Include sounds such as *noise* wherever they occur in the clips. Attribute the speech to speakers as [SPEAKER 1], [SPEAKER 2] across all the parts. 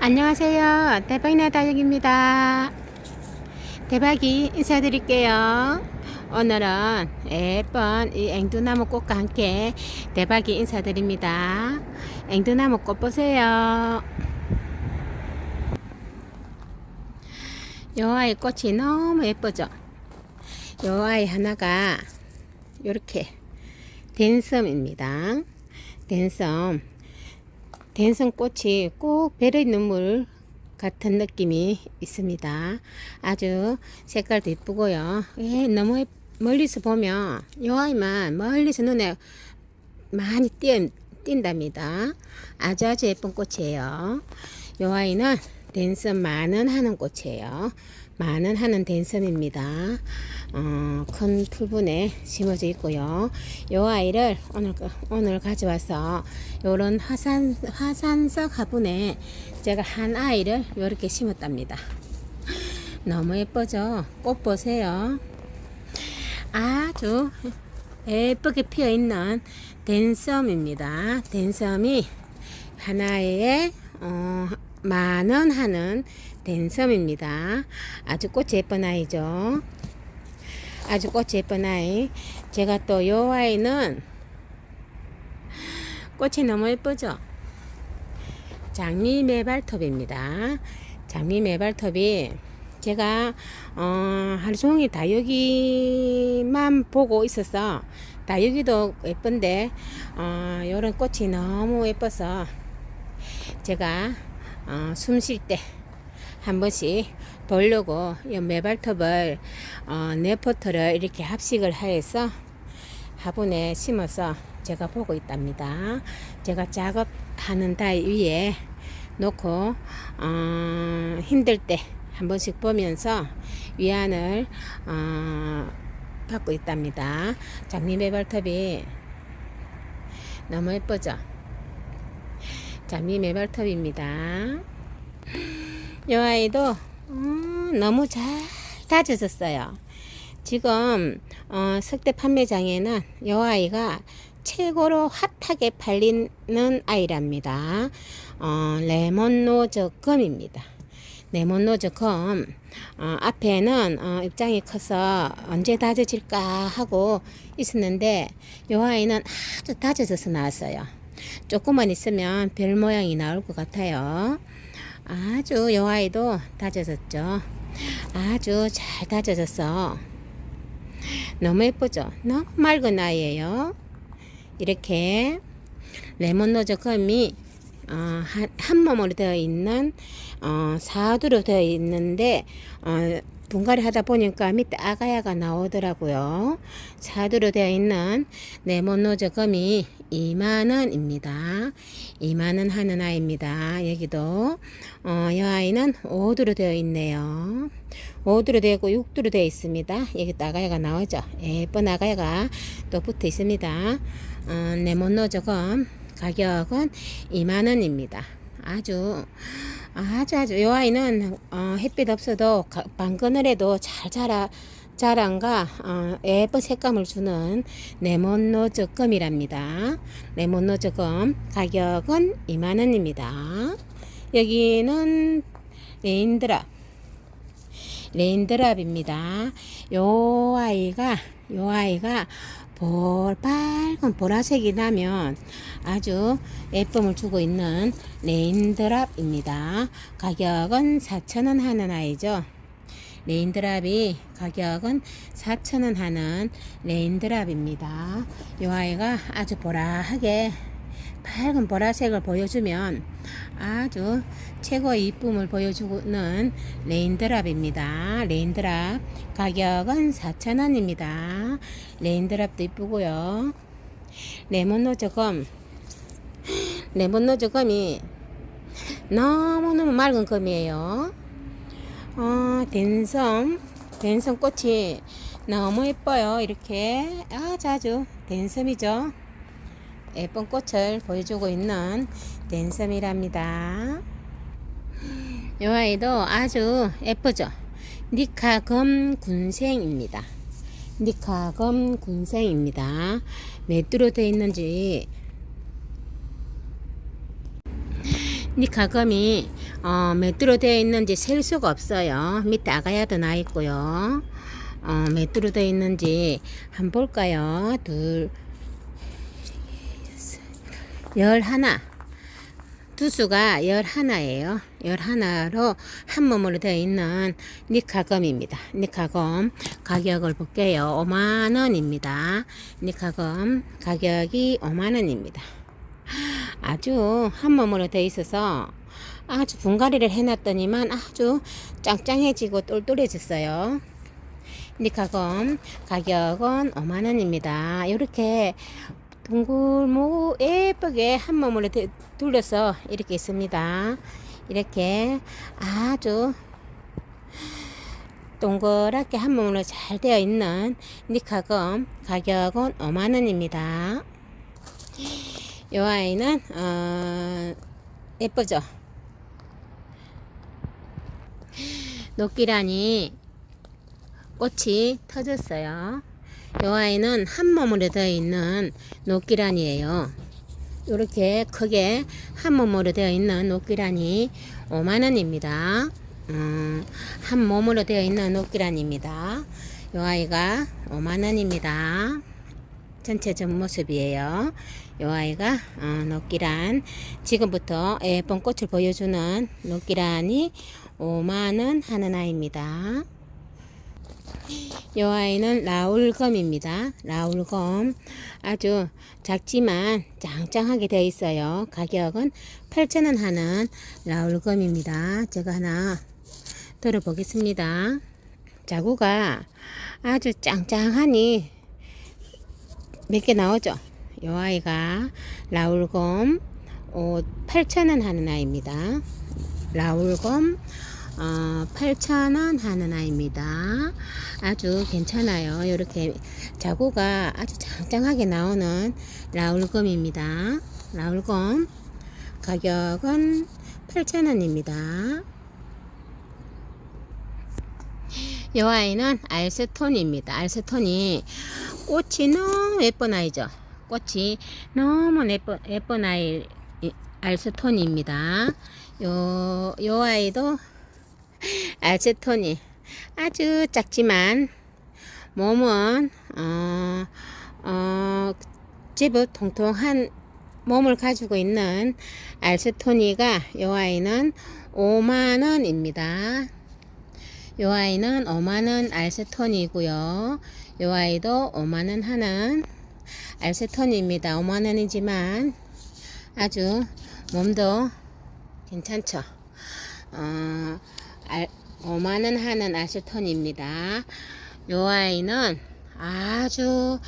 [SPEAKER 1] 안녕하세요. 대박나 다육입니다. 대박이 인사드릴게요. 오늘은 예쁜 이 앵두나무 꽃과 함께 대박이 인사드립니다. 앵두나무 꽃 보세요. 요 아이 꽃이 너무 예쁘죠? 요 아이 하나가 요렇게 댄섬입니다. 댄섬. 댄섬 꽃이 꼭 베리 눈물 같은 느낌이 있습니다. 아주 색깔도 이쁘고요. 예, 너무 예- 멀리서 보면 요 아이만 멀리서 눈에 많이 띄, 띈답니다. 아주 아주 예쁜 꽃이에요. 요 아이는 댄섬 만원 하는 꽃이에요. 만원 하는 댄섬입니다. 어, 큰 풀분에 심어져 있고요. 요 아이를 오늘 오늘 가져와서 요런 화산 화산석 화분에 제가 한 아이를 요렇게 심었답니다. 너무 예쁘죠? 꽃 보세요. 아주 예쁘게 피어 있는 댄섬입니다. 댄섬이 하나에 어, 만원 하는 댄섬입니다. 아주 꽃이 예쁜 아이죠. 아주 꽃이 예쁜 아이. 제가 또 요 아이는 꽃이 너무 예쁘죠? 장미 매발톱입니다. 장미 매발톱이 제가 어, 하루 종일 다육이만 보고 있어서 다육이도 예쁜데 어, 이런 꽃이 너무 예뻐서 제가 어, 숨쉴때 한 번씩 보려고 이 매발톱을 어, 네 포트를 이렇게 합식을 하여서 화분에 심어서 제가 보고 있답니다. 제가 작업하는 달 위에 놓고 어, 힘들 때 한 번씩 보면서 위안을 어, 받고 있답니다. 장미 매발톱이 너무 예쁘죠? 장미 매발톱입니다. 이 아이도 음, 너무 잘 다져졌어요. 지금 어, 석대 판매장에는 이 아이가 최고로 핫하게 팔리는 아이랍니다. 어, 레몬 노즈 검입니다. 레몬 노즈 검 어, 앞에는 어, 입장이 커서 언제 다져질까 하고 있었는데 이 아이는 아주 다져져서 나왔어요. 조금만 있으면 별 모양이 나올 것 같아요. 아주 이 아이도 다져졌죠. 아주 잘 다져져서 너무 예쁘죠? 너무 맑은 아이예요. 이렇게 레몬 노즈 껌이 어, 한, 한 몸으로 되어 있는 어, 사두로 되어 있는데 어, 분갈이 하다 보니까 밑에 아가야가 나오더라고요. 사두로 되어 있는 껌이 2만원입니다. 2만원 하는 아이입니다. 여기도 어, 이 아이는 5두로 되어 있네요. 5두로 되어 있고 6두로 되어 있습니다. 여기 또 아가야가 나오죠. 예쁜 아가야가 또 붙어 있습니다. 어, 껌 가격은 2만원입니다. 아주 아주 아주 요 아이는 어, 햇빛 없어도 가, 방그늘에도 잘 자라 자란가 어, 예쁜 색감을 주는 레몬 노즈 껌이랍니다. 레몬 노즈 껌 가격은 2만원입니다. 여기는 레인드랍 레인드랍입니다. 요 아이가 요 아이가 볼 빨간 보라색이 나면 아주 예쁨을 주고 있는 레인드랍입니다. 가격은 4,000원 하는 아이죠. 레인드랍이 가격은 4,000원 하는 레인드랍입니다. 이 아이가 아주 보라하게 밝은 보라색을 보여주면 아주 최고의 이쁨을 보여주는 레인드랍입니다. 레인드랍 가격은 4,000원입니다. 레인드랍도 이쁘고요. 레몬 노즈 검 레몬 노즈 검이 너무너무 맑은 검이에요. 어, 댄섬 댄섬 꽃이 너무 예뻐요. 이렇게 아주 아주 댄섬이죠. 예쁜 꽃을 보여주고 있는 댄섬이랍니다. 이 아이도 아주 예쁘죠? 니카검 군생입니다. 니카검 군생입니다. 몇 두로 되어 있는지 니카검이 어, 몇 도로 되어 있는지 셀 수가 없어요. 밑에 아가야도 나 있고요. 어, 몇 도로 되어 있는지 한번 볼까요? 둘, 열 하나. 두수가 열 하나예요. 열 하나로 한 몸으로 되어 있는 니카검입니다. 니카검 가격을 볼게요. 5만 원입니다. 니카검 가격이 5만 원입니다. 아주 한 몸으로 되어 있어서 아주 분갈이를 해놨더니만 아주 짱짱해지고 똘똘해졌어요. 니카검 가격은 5만 원입니다. 이렇게 둥글모 예쁘게 한 몸으로 되- 둘러서 이렇게 있습니다. 이렇게 아주 동그랗게 한 몸으로 잘 되어 있는 니카검 가격은 5만 원입니다. 이 아이는 어, 예쁘죠? 녹기란이 꽃이 터졌어요. 이 아이는 한 몸으로 되어 있는 녹기란이에요. 이렇게 크게 한 몸으로 되어 있는 녹기란이 5만 원입니다. 음, 한 몸으로 되어 있는 녹기란입니다. 이 아이가 5만 원입니다. 전체 전 모습이에요. 이 아이가 어, 녹기란 지금부터 예쁜 꽃을 보여주는 녹기란이 5만 원 하는 아이입니다. 이 아이는 라울검입니다. 라울검 아주 작지만 짱짱하게 되어 있어요. 가격은 8,000원 하는 라울검입니다. 제가 하나 들어보겠습니다. 자구가 아주 짱짱하니 몇 개 나오죠? 이 아이가 라울검 어, 8,000원 하는 아이입니다. 라울검 어, 8,000원 하는 아이입니다. 아주 괜찮아요. 이렇게 자구가 아주 짱짱하게 나오는 라울검입니다. 라울검 가격은 8,000원입니다. 이 아이는 알스톤입니다. 알스톤이 꽃이 너무 예쁜 아이죠. 꽃이 너무 예쁜, 예쁜 아이 이- 알스톤입니다. 요, 요 아이도 알스톤이 아주 작지만 몸은 어, 어, 제법 통통한 몸을 가지고 있는 알스토니가 요 아이는 5만 원입니다. 요 아이는 5만 원 알스톤이고요. 요 아이도 5만 원 하는 알스톤입니다. 5만 원이지만 아주 몸도 괜찮죠. 어, 알, 5만 원 하는 알스톤입니다. 요 아이는 아주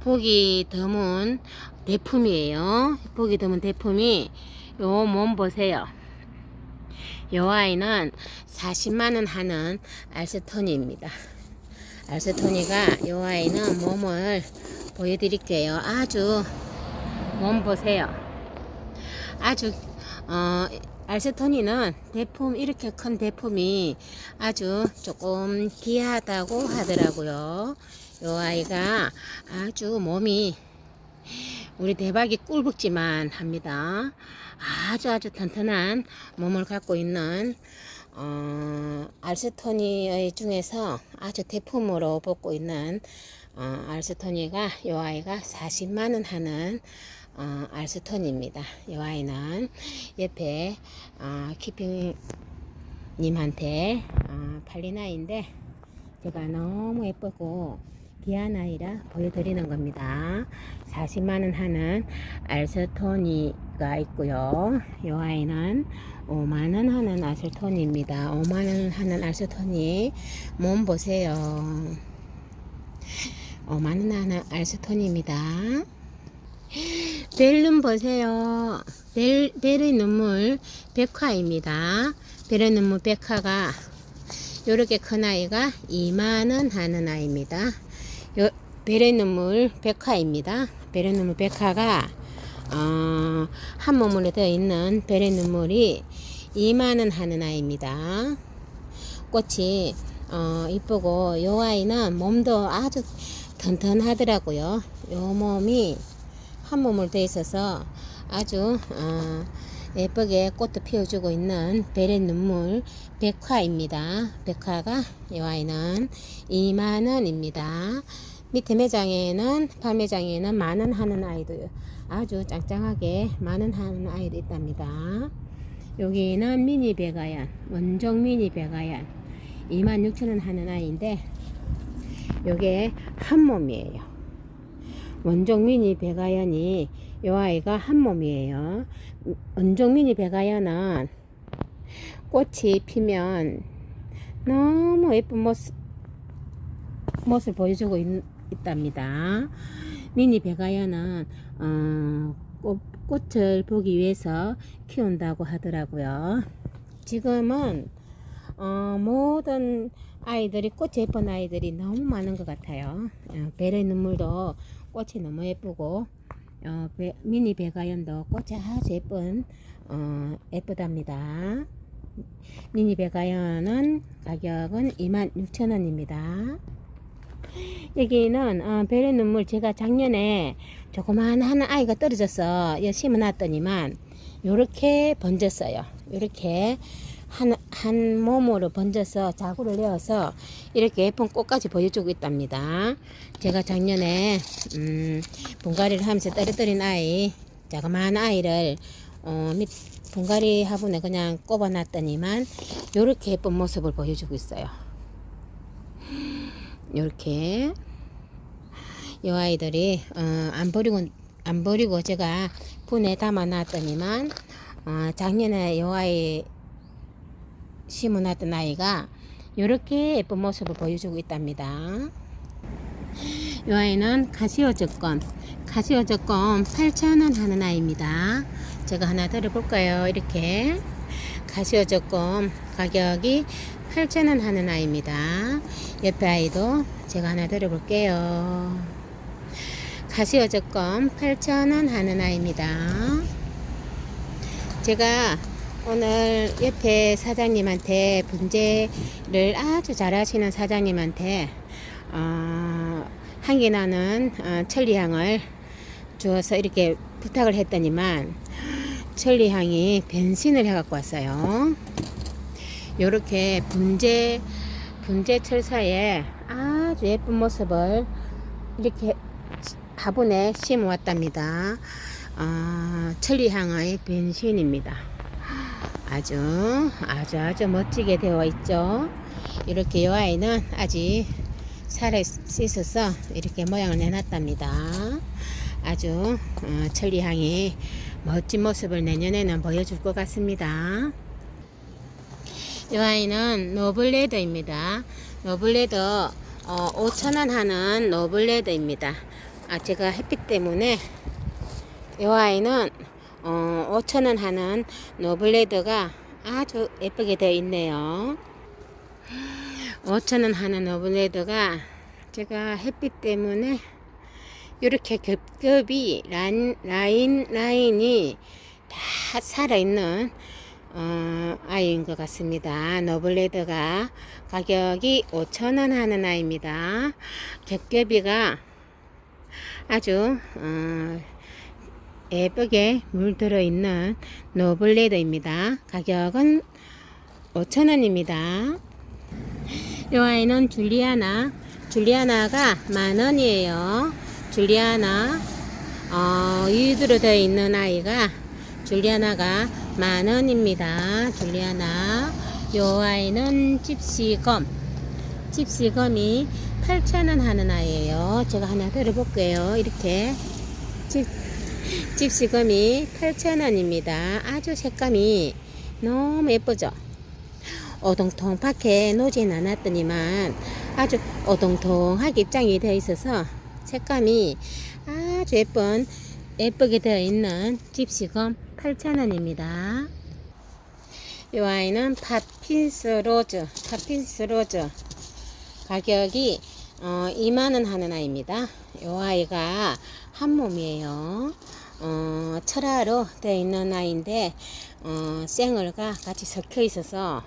[SPEAKER 1] 보기 드문 대품이에요. 보기 드문 대품이 요 몸 보세요. 요 아이는 40만원 하는 알스토니입니다. 알스토니가 요 아이는 몸을 보여드릴게요. 아주 몸 보세요. 아주 어, 알스토니는 대품 이렇게 큰 대품이 아주 조금 귀하다고 하더라고요. 요 아이가 아주 몸이 우리 대박이 꿀벅지만 합니다. 아주 아주 튼튼한 몸을 갖고 있는 어, 알스토니의 중에서 아주 대품으로 뽑고 있는 어, 알스토니가 요 아이가 40만 원 하는 어, 알스톤입니다. 이 아이는 옆에 어, 키핑님한테 어, 팔린 아이인데 제가 너무 예쁘고 귀한 아이라 보여드리는 겁니다. 40만 원 하는 알스토니가 있고요. 이 아이는 5만 원 하는 알스토니입니다. 5만 원 하는 알스토니 몸 보세요. 5만 원 하는 알스토니입니다. 벨룸 보세요. 벨, 벨의 눈물 백화입니다. 벨의 눈물 백화가 요렇게 큰 아이가 2만원 하는 아이입니다. 요, 벨의 눈물 백화입니다. 벨의 눈물 백화가 어, 한 몸으로 되어 있는 벨의 눈물이 2만원 하는 아이입니다. 꽃이 어, 이쁘고 요 아이는 몸도 아주 튼튼하더라고요. 요 몸이 한 몸을 돼 있어서 아주 어, 예쁘게 꽃도 피워주고 있는 베레 눈물 백화입니다. 백화가 이 아이는 2만원입니다. 밑에 매장에는 판매장에는 만원 하는 아이도 아주 짱짱하게 만원 하는 아이도 있답니다. 여기는 미니 베가얀 원종 미니 베가얀 26,000원 하는 아이인데 요게 한 몸이에요. 원종 미니 베가연이 요 아이가 한 몸이에요. 원종 미니 베가연은 꽃이 피면 너무 예쁜 모습 모습 보여주고 있, 있답니다. 미니 베가연은 어, 꽃, 꽃을 보기 위해서 키운다고 하더라고요. 지금은 어, 모든 아이들이 꽃이 예쁜 아이들이 너무 많은 것 같아요. 어, 벨의 눈물도 꽃이 너무 예쁘고 어, 베- 미니 베가연도 꽃이 아주 예쁜 어, 예쁘답니다. 미니 베가연은 가격은 26,000원입니다. 여기는 어, 벨의 눈물 제가 작년에 조그만 한 아이가 떨어져서 여 심어놨더니만 요렇게 번졌어요. 요렇게 한, 한 몸으로 번져서 자구를 내어서 이렇게 예쁜 꽃까지 보여주고 있답니다. 제가 작년에 음, 분갈이를 하면서 떨어뜨린 아이, 자그마한 아이를 어, 밑 분갈이 화분에 그냥 꼽아놨더니만 이렇게 예쁜 모습을 보여주고 있어요. 이렇게 이 아이들이 어, 안 버리고 안 버리고 제가 분에 담아놨더니만 어, 작년에 이 아이 심어놨던 아이가 이렇게 예쁜 모습을 보여주고 있답니다. 이 아이는 카시오 적건 카시오 적건 8,000원 하는 아이입니다. 제가 하나 들어볼까요? 이렇게 카시오 적건 가격이 8,000원 하는 아이입니다. 옆에 아이도 제가 하나 들어볼게요. 카시오 적건 8,000원 하는 아이입니다. 제가 오늘 옆에 사장님한테 분재를 아주 잘하시는 사장님한테 어, 향기 나는 어, 천리향을 주어서 이렇게 부탁을 했더니만 천리향이 변신을 해갖고 왔어요. 요렇게 분재 분재 철사에 아주 예쁜 모습을 이렇게 화분에 심어 왔답니다. 어, 천리향의 변신입니다. 아주 아주 아주 멋지게 되어 있죠. 이렇게 이 아이는 아직 살아 있어서 이렇게 모양을 내놨답니다. 아주 어, 천리향이 멋진 모습을 내년에는 보여줄 것 같습니다. 이 아이는 노블레드입니다. 노블레드 어, 5,000원 하는 노블레드입니다. 아, 제가 햇빛 때문에 이 아이는 어, 5,000원 하는 노블레드가 아주 예쁘게 되어 있네요. 5,000원 하는 노블레드가 제가 햇빛 때문에 이렇게 겹겹이 라인, 라인, 라인이 다 살아있는 어, 아이인 것 같습니다. 노블레드가 가격이 5,000원 하는 아이입니다. 겹겹이가 아주 어, 예쁘게 물들어 있는 노블레드입니다. 가격은 5,000원입니다. 이 아이는 줄리아나, 줄리아나가 만 원이에요. 줄리아나, 어, 유두로 되어 있는 아이가 줄리아나가 만 원입니다. 줄리아나. 이 아이는 집시검, 집시검이 8,000원 하는 아이예요. 제가 하나 들어볼게요. 이렇게 집 집시검이 8,000원입니다. 아주 색감이 너무 예쁘죠? 오동통 밖에 놓진 않았더니만 아주 오동통하게 입장이 되어 있어서 색감이 아주 예쁜 예쁘게 되어 있는 집시검 8,000원입니다. 이 아이는 팥핀스 로즈, 팥핀스 로즈 가격이 어, 2만원 하는 아이입니다. 이 아이가 한 몸이에요. 어, 철화로 되어 있는 아이인데, 어, 생얼과 같이 섞여 있어서,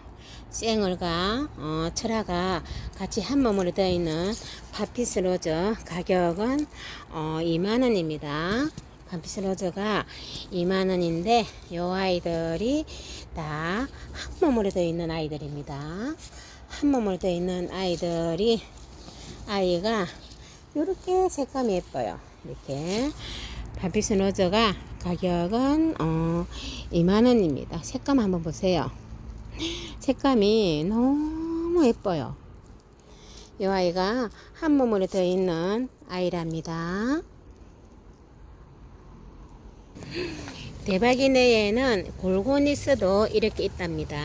[SPEAKER 1] 생얼과, 어, 철화가 같이 한 몸으로 되어 있는 파피스 로즈 가격은, 어, 2만원입니다. 반피스 로즈가 2만원인데 요 아이들이 다 한 몸으로 되어 있는 아이들입니다. 한 몸으로 되어 있는 아이들이 아이가 이렇게 색감이 예뻐요. 이렇게 반피스 로즈가 가격은 어 2만원입니다. 색감 한번 보세요. 색감이 너무 예뻐요. 이 아이가 한 몸으로 되어 있는 아이랍니다. 대박이 내에는 골고니스도 이렇게 있답니다.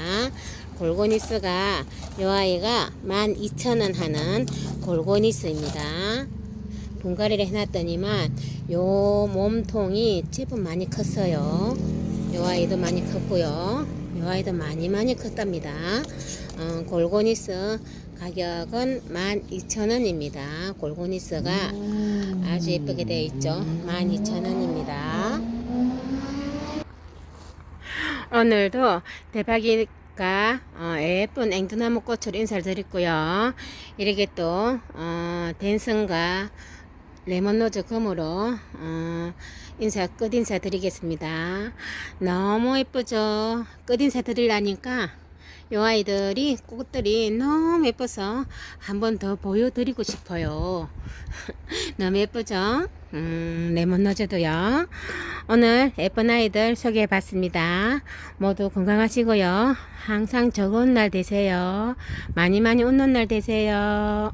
[SPEAKER 1] 골고니스가 이 아이가 12,000원 하는 골고니스입니다. 분갈이를 해놨더니만 요 몸통이 제법 많이 컸어요. 요 아이도 많이 컸고요. 요 아이도 많이 많이 컸답니다. 어, 골고니스 가격은 12,000원입니다. 골고니스가 아주 예쁘게 되어 있죠. 12,000원입니다. 오늘도 대박이 가 어, 예쁜 앵두나무 꽃으로 인사를 드렸고요. 이렇게 또 어, 댄슨과 레몬로즈 금으로 어, 인사 끝 인사 드리겠습니다. 너무 예쁘죠? 끝 인사 드리려니까 요 아이들이 꽃들이 너무 예뻐서 한 번 더 보여드리고 싶어요. *laughs* 너무 예쁘죠? 음, 레몬로즈도요. 오늘 예쁜 아이들 소개해 봤습니다. 모두 건강하시고요. 항상 좋은 날 되세요. 많이 많이 웃는 날 되세요.